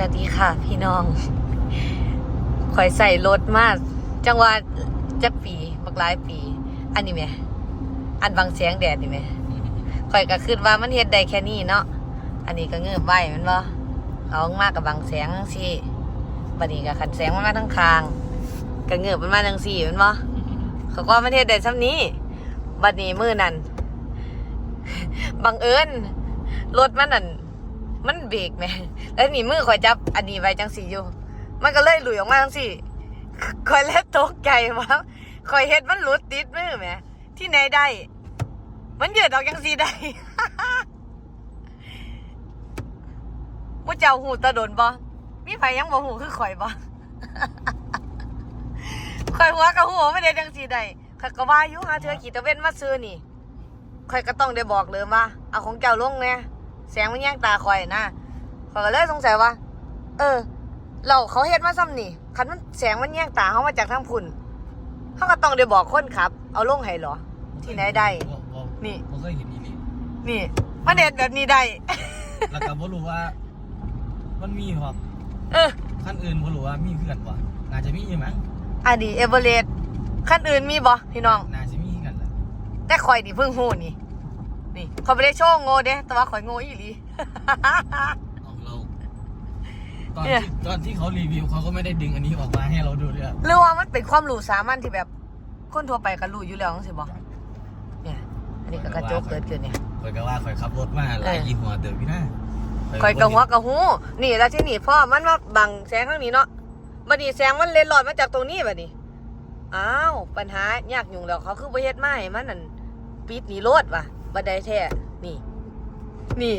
วัสดีค่ะ พี่น้องคอยใส่รถมาจังหวัดจะปีบักหลายปี อันนี้ไหมอันบางเสียงแดดนี่ไหมคอยก็คิดว่ามันเฮ็ดได้แค่นี้เนาะ อันนี้ก็เงือบไว้แมันบ่เอามากกับบางแสงสิบัดนี้ก็ขันแสงมันมาทั้งคางก็เงือบมันมาทั้งสี่มันบ่เขาก็มันเฮ็ดได้ซ้ำนี้ บัดนี้มือนั่นบังเอิญรถมันนั่น มันเบรกแม่แล้วนี่มือคอยจับอันนี้ไว้จังสีอยู่ มันก็เลยหลุยออกมาจังสี่คอยเล่ตกใจว่าคอยเฮ็ดมันหลุดติดมือแม่ที่ไหนได้ มันเยืดออกจังสีได้มุเจ้าหูตะโดนบ่มีไผยังบ่หูคือข่อยบ่ข่อยหัวกับหัวไม่ได้จังสีได้ข่อยก็ว่าอยู่หาเธอขี่ตะเว้นมาซื้อนี่ข่อยก็ต้องได้บอกเลยว่าเอาของเจ้าลงเนี่ย แสงมันแย่งตาข่อยนะข่อยก็เลยสงสัยว่า เออ เราเขาเฮ็ดมาซ้ำนี่คันมันแสงมันแย่งตาเขามาจากทางพุ่นเขาก็ต้องได้บอกคนขับ เอาลงให้เหรอ ที่ไหนได้บ่บ่นี่บ่เคยเห็นอีหลีนี่มันเด็ดแบบนี้ได้ แล้วก็บ่รู้ว่า มันมีครับเออขั้นอื่นบ่รู้ว่ามีคือกันบ่น่าจะมีอยู่มั้งอันนี้เอเวอเรสต์ขั้นอื่นมีบ่พี่น้อง น่าจะมีกันแหละแต่ข่อยนี่เพิ่งหูนี่ นี่เขาไม่ได้โชว์โง่เด้แต่ว่าข่อยโง่อีหลี เอาเราตอนเนี่ยที่ตอนที่เขารีวิวเขาก็ไม่ได้ดึงอันนี้ออกมาให้เราดูด้วยหรือว่ามันเป็นความรู้สามัญที่แบบ คนทั่วไปก็รู้อยู่แล้วจังซี่บ่เนี่ย อันนี้ก็กระจกเกิดขึ้นเนี่ย ข่อยก็ว่าข่อยขับรถมาหลายเออ ยี่ห้อเดิมพี่นะข่อยกระหัวกระหูนี่แล้วที่นี่พ่อมันมาบังแสงข้างนี้เนาะบัดนี้แสงมันเล็ดลอดมาจากตรงนี้บัดนี้ อ้าว ปัญหายากยุ่งแล้วเขาคือบ่เฮ็ดมาให้มันนั่นปิดหนีโลดว่ะ บัดใดแท้นี่ นี่